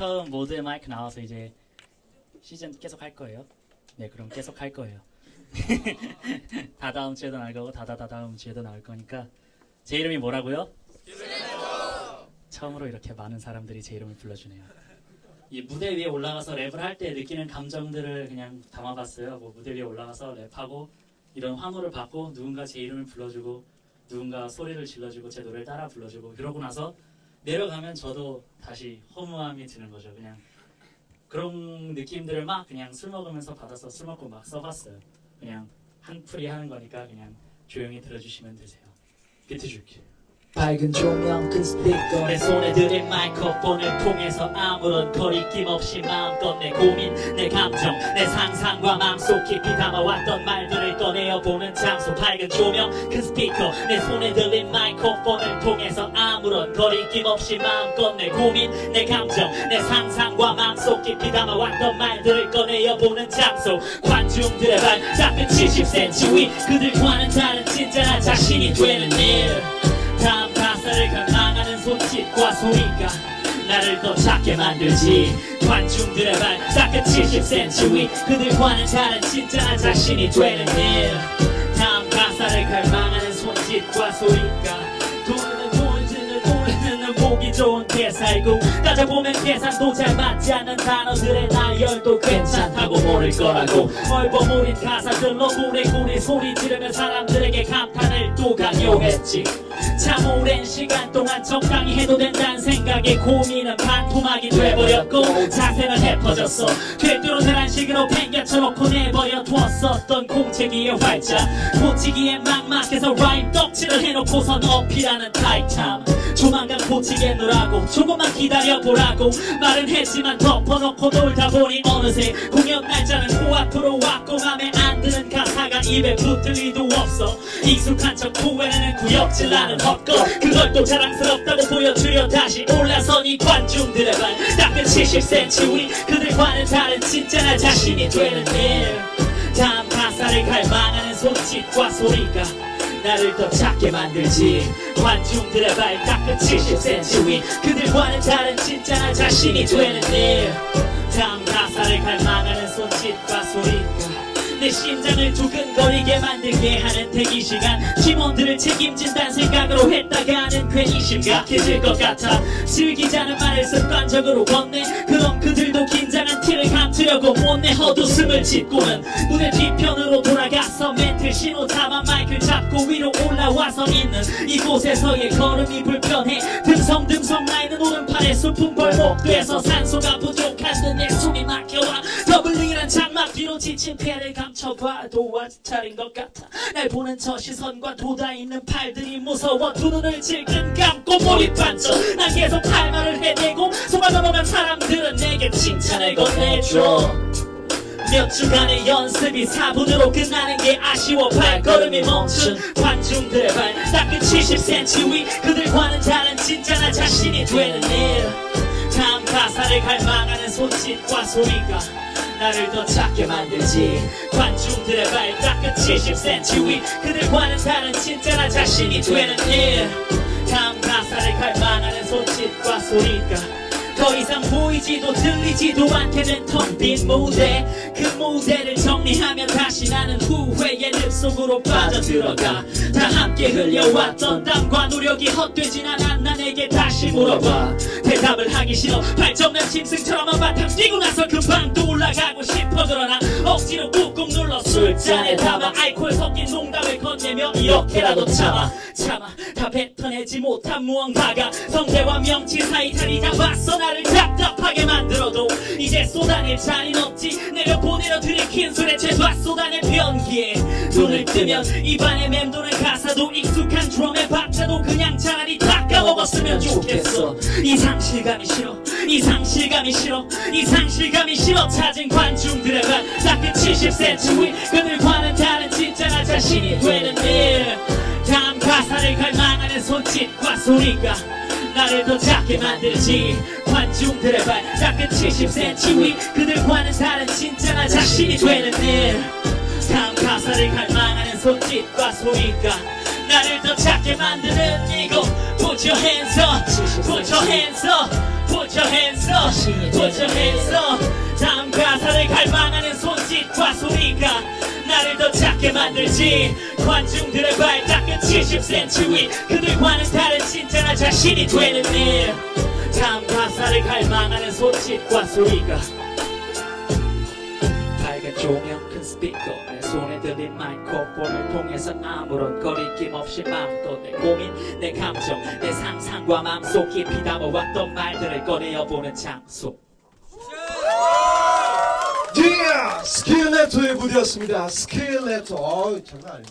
처음 모드의 마이크 나와서 이제 시즌 계속 할 거예요. 네, 그럼 계속 할 거예요. 다 다음 주에도 나올 거고 다다다 다음 주에도 나올 거니까 제 이름이 뭐라고요? 처음으로 이렇게 많은 사람들이 제 이름을 불러주네요. 이 무대 위에 올라가서 랩을 할 때 느끼는 감정들을 그냥 담아봤어요. 뭐 무대 위에 올라가서 랩하고 이런 환호를 받고 누군가 제 이름을 불러주고 누군가 소리를 질러주고 제 노래를 따라 불러주고 그러고 나서 내려가면 저도 다시 허무함이 드는 거죠. 그냥 그런 느낌들을 막 그냥 술 먹으면서 받아서 술 먹고 막 써봤어요. 그냥 한풀이 하는 거니까 그냥 조용히 들어주시면 되세요. 비트 줄게. 밝은 조명 그 스피커. 내 손에 들인 마이크폰을 통해서 아무런 거리낌 없이 마음껏 내 고민, 내 감정, 내 상상과 마음속 깊이 담아왔던 말들을 꺼내어 보는 장소. 밝은 조명, 큰 스피커. 내 손에 들린 마이크폰을 통해서 아무런 거리낌 없이 마음껏 내 고민, 내 감정, 내 상상과 마음속 깊이 담아왔던 말들을 꺼내어 보는 장소. 관중들의 발 작은 70cm 위. 그들과는 다른 진짜 나 자신이 되는 일 다음 가사를 갈망하는 손짓과 소리가 나를 더 작게 만들지. 관중들의 발 작은 70cm 위 그들과는 다른 진짜 나 자신이 되는 일. 다음 가사를 갈망하는 손짓과 소리가 보기 좋은 대살고 따져보면 계산도 잘 맞지 않는 단어들의 나열도 괜찮다고 모를 거라고. 얼버무린 가사들로 고래고래 소리 지르며 사람들에게 감탄을 또 강요했지. 참 오랜 시간 동안 적당히 해도 된다는 생각에 고민은 반토막이 돼버렸고 자세는 해퍼졌어. 되도록는 한식으로 팽겨쳐놓고 내버려 두었었던 공책위의 활자. 고치기에 막막해서 라임 떡칠을 해놓고선 어필하는 타이참 조만간 고치겠노라고 조금만 기다려보라고 말은 했지만 덮어놓고 놀다 보니 어느새 공연 날짜는 코앞으로 왔고 맘에 안 드는 가사가 입에 붙을 리도 없어. 익숙한 척 후회는 구역질 나는 헛것. 그걸 또 자랑스럽다고 보여주려 다시 올라서니 관중들의 발. 딱그 70cm 위 그들과는 다른 진짜 나 자신이 되는 일. 다음 가사를 갈망하는 손짓과 소리가 나를 더 작게 만들지. 관중들의 발 닦은 70cm 위 그들과는 다른 진짜 나 자신이 되는 일. 다음 가사를 갈망하는 손짓과 소리가 내 심장을 두근거리게 만들게 하는 대기시간. 팀원들을 책임진다는 생각으로 했다가는 괜히 심각해질 것 같아. 즐기자는 말을 습관적으로 건네. 그럼 그들도 긴장한 티를 감추려고 못내. 헛웃음을 짓고는 무대 뒤편으로 돌아가서 멘트 신호 담아 와서 있는 이곳에서의 걸음이 불편해. 듬성듬성 나이는 오른팔에 소풍 골목돼서 산소가 부족한 듯내 숨이 막혀와. 더블링이란 장막 뒤로 지친 폐를 감춰봐도 아직 차린 것 같아. 날 보는 저 시선과 돋아있는 팔들이 무서워. 두 눈을 질끈 감고 몰입한 척난 계속 할 말을 해대고 손만 넘어간 사람들은 내게 칭찬을 건네줘 몇 주간의 연습이 4분으로 끝나는 게 아쉬워. 발걸음이 멈춘 관중들의 발. 닦은 70cm 위 그들과는 다른 진짜 나 자신이 되는 일. 다음 가사를 갈망하는 손짓과 소리가 나를 더 작게 만들지. 관중들의 발. 닦은 70cm 위 그들과는 다른 진짜 나 자신이 되는 일. 다음 가사를 갈망하는 손짓과 소리가 더 이상 보이지도 들리지도 않게 된텅빈 무대 그 무대를 정리하면 다시 나는 후회의 늪 속으로 빠져들어가 다 함께 흘려왔던 땀과 노력이 헛되진 않았나 내게 다시 물어봐. 대답을 하기 싫어 발정난 짐승처럼 한바탕 뛰고 나서 금방 또 올라가고 싶어 그러나 억지로 꾹꾹 눌러 술잔에 담아 알코올 섞인 농담을 건네며 이렇게라도 참아. 참아 다 뱉어내지 못한 무언가가 성대와 명치 사이 자리 잡았어 나를 답답하게 만들어도 이제 쏟아낼 잔이 없지. 내려보내려 들이킨 술에 죄다 쏟아내 변기에 눈을 뜨면 입안에 맴도는 가사도 익숙한 드럼의 박자도 그냥 차라리 다 까먹었으면 좋겠어. 이 상실감이 싫어. 이 상실감이 싫어. 이 상실감이 싫어. 찾은 관중들의 발 작은 70cm 위 그들과는 다른 진짜 나 자신이 되는 일. 다음 가사를 갈망 하는 손짓과 소리가 나를 더 작게 만들지. 관중들의 발 작은 70cm 위 그들과는 다른 진짜 나 자신이 되는 일. 다음 가사를 갈망하는 손짓과 소리가 나를 더 작게 만드는 이곳. Put your hands up. Put your hands up. Put your hands up. Put your hands up. 다음 가사를 갈망하는 손짓과 소리가 작게 만들지. 관중들의 발닦은 70cm 위 그들과는 다른 진짜 나 자신이 되는 일. 다음 가사를 갈망하는 손짓과 소리가. 밝은 조명 큰 스피커 내 손에 들린 마이크로폰을 통해서 아무런 거리낌 없이 마음껏 내 고민 내 감정 내 상상과 마음속 깊이 담아왔던 말들을 꺼내어보는 장소 예! 스킬레토의 무대였습니다. 스킬레토. 어우, 장난 아닌데.